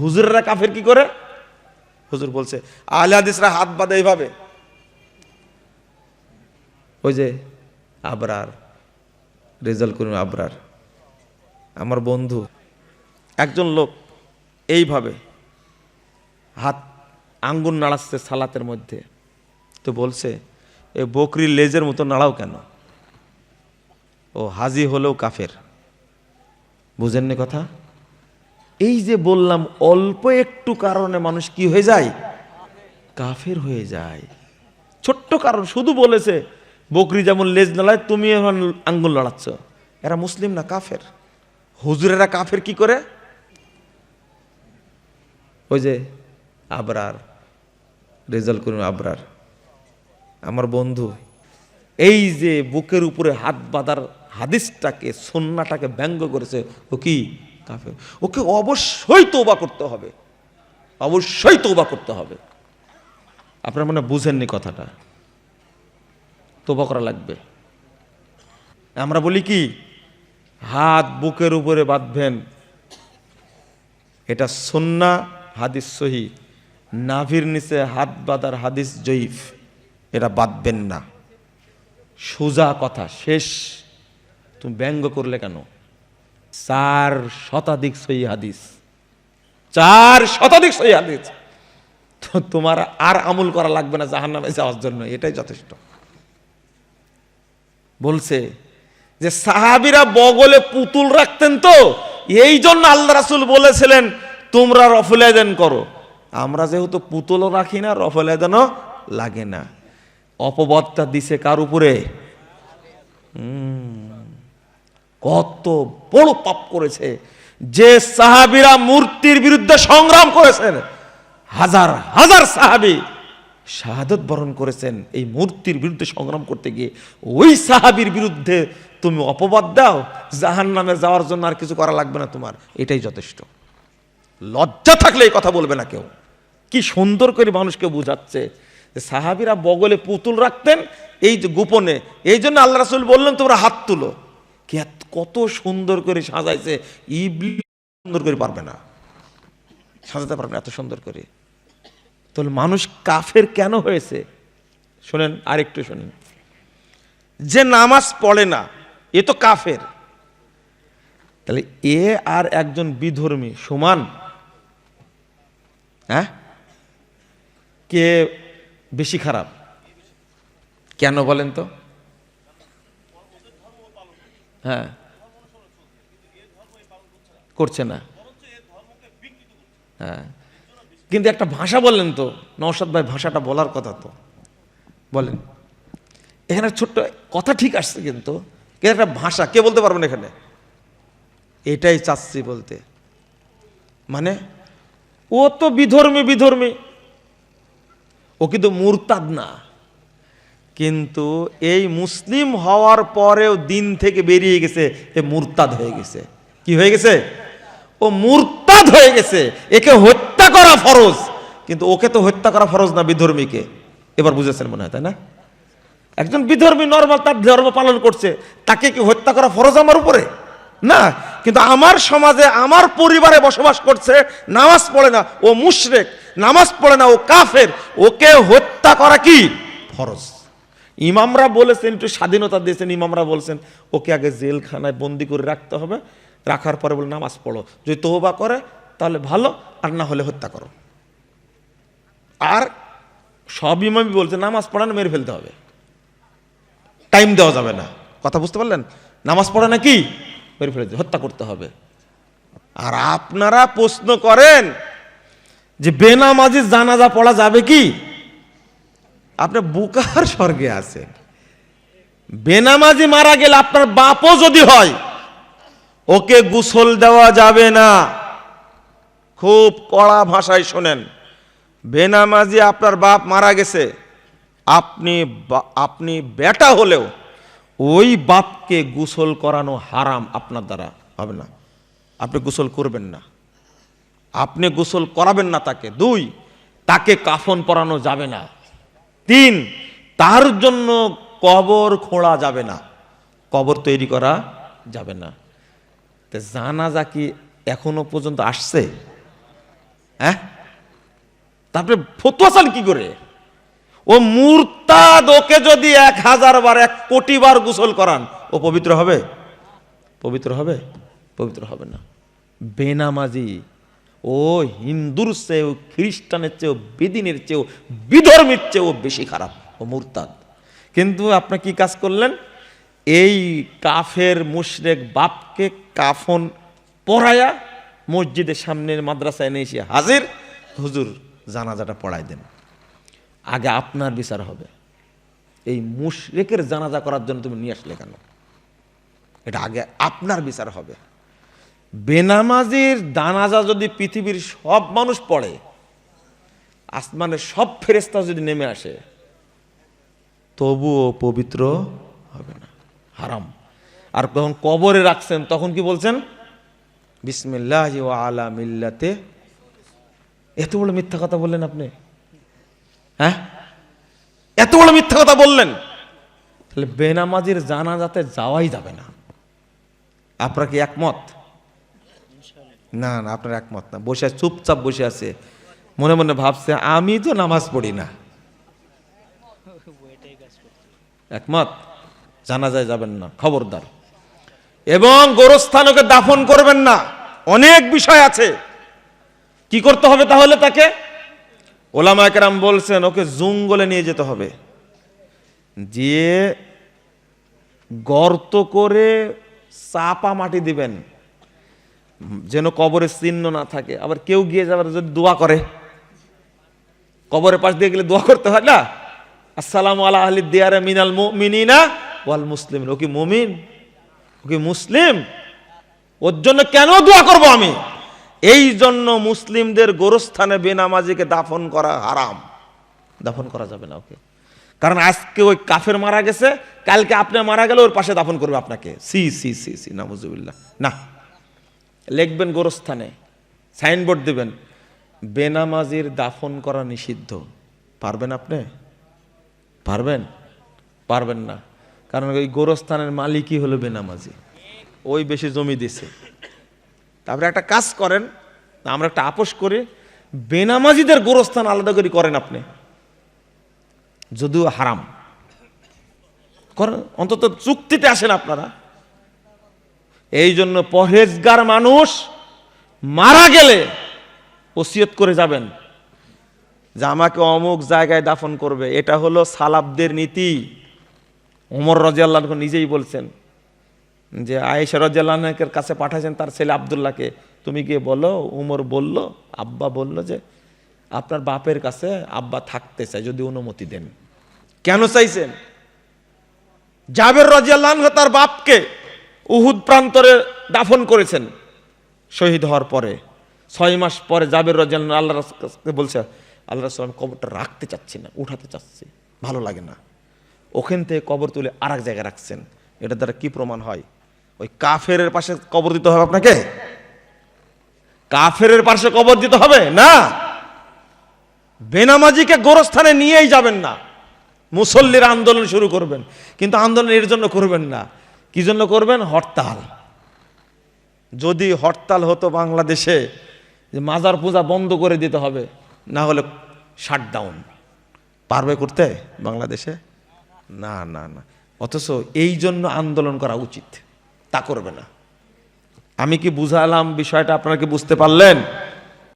হুজুরেরা কাফের কি করে? হুজুর বলছে, আহলে হাদিসরা হাত বাঁধে এইভাবে। ওই যে আবরার রেজাল্ট করুন আবরার, আমার বন্ধু, একজন লোক এইভাবে হাত আঙ্গুল নাড়াচ্ছে সালাতের মধ্যে। তো বলছে, এ বকরির লেজের মতো নাড়াও কেন? ও হাজি হলেও কাফের। বুঝেননি কথা? এই যে বললাম, অল্প একটু কারণে মানুষ কি হয়ে যায়? কাফের হয়ে যায়। ছোট্ট কারণ, শুধু বলেছে, বকরি যেমন লেজ নালায় তুমি এখন আঙ্গুল নাড়াচ্ছ। এরা মুসলিম না কাফের? হুজুরেরা কাফের কি করে? ওই যে আবরার, রেজাল্ট করুন আবরার। আমার বন্ধু, এই যে বুকের উপরে হাত বাঁধার হাদিসটাকে, সন্নাটাকে ব্যঙ্গ করেছে, ও কি? কাফের। ওকে অবশ্যই তোবা করতে হবে। অবশ্যই তোবা করতে হবে। আপনার মনে বুঝেননি কথাটা? তোবা করা লাগবে। আমরা বলি কি, হাত বুকের উপরে বাঁধবেন। এটা সন্না, হাদিস সহি। নাভির নিচে হাত বাঁধার হাদিস জয়ীফ। এটা বাঁধবেন না। সোজা কথা, শেষ। তুমি ব্যঙ্গ করলে কেন? চার শতাধিক সহি হাদিস। চার শতাধিক সহি হাদিস। তো তোমার আর আমল করা লাগবে না জাহান নামে যাওয়ার জন্য এটাই যথেষ্ট। বলছে যে সাহাবিরা বগলে পুতুল রাখতেন তো এই জন্য আল্লাহ রাসুল বলেছিলেন তোমরা রফলেদেন করো। আমরা যেহেতু পুতুলও রাখি না রফলেদেনও লাগে না। অপবাদটা দিছে কার উপরে? হুম, কত বড় পাপ করেছে। যে সাহাবিরা মূর্তির বিরুদ্ধে সংগ্রাম করেছেন, হাজার হাজার সাহাবি শাহাদত বরণ করেছেন এই মূর্তির বিরুদ্ধে সংগ্রাম করতে গিয়ে। ওই সাহাবির বিরুদ্ধে তুমি অপবাদ দাও জাহান নামে যাওয়ার জন্য আর কিছু করা লাগবে না তোমার। এটাই যথেষ্ট। লজ্জা থাকলে এই কথা বলবে না কেউ। কি সুন্দর করে মানুষকে বুঝাচ্ছে যে সাহাবিরা বগলে পুতুল রাখতেন, এই যে গোপনে। এই জন্য আল্লাহ রাসুল বললেন, তোমরা হাত তুলো। কত সুন্দর করে সাজাইছে ইবলি সুন্দর করে পারবে না। সাজাতে পারবে না এত সুন্দর করে। তাহলে মানুষ কাফের কেন হয়েছে? শোনেন, আরেকটু শোনেন। যে নামাজ পড়ে না, এ তো কাফের। তাহলে এ আর একজন বিধর্মী সমান? হ্যাঁ? কে বেশি খারাপ? কেন বলেন তো? হ্যাঁ। করছে না। হ্যাঁ। কিন্তু একটা ভাষা বললেন তো, নওশাদ ভাই ভাষাটা বলার কথা তো। বলেন। এখানে ছোট্ট কথা ঠিক আসছে কিন্তু কিন্তু একটা ভাষা, কে বলতে পারবেন এখানে? এটাই চাচ্ছি বলতে। মানে ও তো বিধর্মী বিধর্মী। ও কিন্তু মুরতাদ না। কিন্তু এই মুসলিম হওয়ার পরেও দিন থেকে বেরিয়ে গেছে, এ মুরতাদ হয়ে গেছে। কি হয়ে গেছে? ও মুরতাদ হয়ে গেছে। একে হত্যা করা ফরজ। কিন্তু ওকে তো হত্যা করা ফরজ না বিধর্মীকে। এবার বুঝেছেন মনে হয়, তাই না? একজন বিধর্মী নর্মাল তার ধর্ম পালন করছে, তাকে কি হত্যা করা ফরজ আমার উপরে? না, কিন্তু আমার সমাজে আমার পরিবারে বসবাস করছে, নামাজ পড়ে না, ও মুশরেক, নামাজ পড়ে না, ও কাফের, ওকে হত্যা করা কি? ফরজ। ইমামরা বলেছেন, একটু স্বাধীনতা দিয়েছেন, ইমামরা বলছেন, ওকে আগে জেলখানায় বন্দি করে রাখতে হবে, রাখার পরে বলে, নামাজ পড়ো। যদি তোবা করে, তাহলে ভালো, আর না হলে হত্যা করো। আর সব ইমামই বলছে, নামাজ পড়ানো মেরে ফেলতে হবে। টাইম দেওয়া যাবে না। কথা বুঝতে পারলেন? নামাজ পড়া নাকি মেরে ফেলে হত্যা করতে হবে। আর আপনারা প্রশ্ন করেন যে বেনামাজি জানাজা পড়া যাবে কি? আপনি বুকার স্বর্গে আছে। বেনামাজি মারা গেলে আপনার বাপও যদি হয়, ওকে গোসল দেওয়া যাবে না। খুব কড়া ভাষায় শোনেন, বেনামাজি আপনার বাপ মারা গেছে, আপনি আপনি বেটা হলেও ওই বাপকে গোসল করানো হারাম আপনার দ্বারা হবে না। আপনি গোসল করবেন না। আপনি গোসল করাবেন না তাকে। দুই, তাকে কাফন পরানো যাবে না। তিন তার জন্য কবর খোঁড়া যাবে না। কবর তৈরি করা যাবে না। তো জানাজা কি এখনও পর্যন্ত আসছে? হ্যাঁ? তারপরে ফতুয়া চান কি করে? ও মুরতাদ, ওকে যদি এক হাজার বার, এক কোটি বার গোসল করান, ও পবিত্র হবে? পবিত্র হবে? পবিত্র হবে না। বেনামাজি ও হিন্দুর চেয়েও, খ্রিস্টানের চেয়েও, বেদিনের চেয়েও, বিধর্মীর চেয়েও বেশি খারাপ ও মুরতাদ। কিন্তু আপনি কি কাজ করলেন? এই কাফের মুশরেক বাপকে কাফন পড়ায়া মসজিদের সামনের মাদ্রাসায় এনে এসে হাজির। হুজুর, জানাজাটা পড়াই দেন। আগে আপনার বিচার হবে। এই মুশরেকের জানাজা করার জন্য তুমি নিয়ে আসলে কেন? এটা আগে আপনার বিচার হবে। বেনামাজির দানাজা যদি পৃথিবীর সব মানুষ পড়ে, আসমানের সব ফেরেস্তা যদি নেমে আসে, তবুও পবিত্র হবে না, হারাম। আর যখন কবরে রাখছেন, তখন কি বলছেন? বিসমিল্লাহ আলা মিল্লাতে। এত বড় মিথ্যা কথা বললেন আপনি। হ্যাঁ? এত বড় মিথ্যা কথা বললেন। তাহলে বেনামাজির জানাজাতে যাওয়াই যাবে না। আপনার কি একমত? না না, আপনার একমত না। বসে চুপচাপ বসে আছে। মনে মনে ভাবছে, আমি তো নামাজ পড়ি না। একমত? জানাজায় যাবেন না, খবরদার। এবং গোরস্থানকে দাফন করবেন না। অনেক বিষয় আছে। কি করতে হবে তাহলে তাকে? ওলামা একরাম বলছেন, ওকে জঙ্গলে নিয়ে যেতে হবে। যে গর্ত করে চাপা মাটি দিবেন। যেন কবরের চিহ্ন না থাকে। আবার কেউ গিয়ে যাবার যদি দোয়া করে। কবরের পাশ দিয়ে গেলে দোয়া করতে হয় না? আসসালাম আলা আহলি দিয়ারে মিনাল মুমিনিনা ওয়াল মুসলিম ও কি মুমিন? ও কি মুসলিম? ওর জন্য কেন দোয়া করব আমি? এই জন্য মুসলিমদের গোরস্থানে বেনামাজিকে দাফন করা হারাম। দাফন করা যাবে না ওকে। কারণ আজকে ওই কাফের মারা গেছে, কালকে আপনি মারা গেলে ওর পাশে দাফন করবে আপনাকে। সি সি সি সি নামুজুবিল্লাহ না। লিখবেন গোরস্থানে, সাইনবোর্ড দেবেন, বেনামাজির দাফন করা নিষিদ্ধ। পারবেন আপনি? পারবেন? পারবেন না। কারণ ওই গোরস্থানের মালিকই হলো বেনামাজি। ওই বেশি জমি দিছে। তারপরে একটা কাজ করেন, আমরা একটা আপোষ করি, বেনামাজিদের গোরস্থান আলাদা করে করেন আপনি। যদিও হারাম। করেন, অন্তত চুক্তিতে আসেন আপনারা। এই জন্য পরহেজগার মানুষ মারা গেলে ওসিয়ত করে যাবেন। যে আমাকে অমুক জায়গায় দাফন করবে, এটা হলো সালাবদের নীতি। ওমর রাজিয়াল্লাহ নিজেই বলছেন যে, আয়েশা রাজিয়াল্লাহের কাছে পাঠাইছেন তার ছেলে আবদুল্লাহকে। তুমি গিয়ে বলো, উমর বলল, আব্বা বলল যে, আপনার বাপের কাছে আব্বা থাকতে চাই যদি অনুমতি দেন। কেন চাইছেন? জাবের রাজিয়াল্লাহ তার বাপকে উহুদ প্রান্তরে দাফন করেছেন শহীদ হওয়ার পরে। ছয় মাস পরে জাবের রাজিয়াল্লাহ আল্লাহ বলছে আল্লাহ রাসূল কবরটা রাখতে চাচ্ছি না, উঠাতে চাচ্ছি। ভালো লাগে না। ওখান থেকে কবর তুলে আর এক জায়গায় রাখছেন। এটা দ্বারা কি প্রমাণ হয়? ওই কাফের পাশে কবর দিতে হবে আপনাকে? কাফের পাশে কবর দিতে হবে? না। বেনামাজিকে গোরস্থানে নিয়েই যাবেন না। মুসল্লির আন্দোলন শুরু করবেন। কিন্তু আন্দোলন এর জন্য করবেন না। কি জন্য করবেন? হরতাল। যদি হরতাল হতো বাংলাদেশে, যে মাজার পূজা বন্ধ করে দিতে হবে, না হলে শাটডাউন পারবে করতে বাংলাদেশে? না না না। অথচ এই জন্য আন্দোলন করা উচিত। তা করবে না। আমি কি বুঝালাম বিষয়টা? আপনারা কি বুঝতে পারলেন?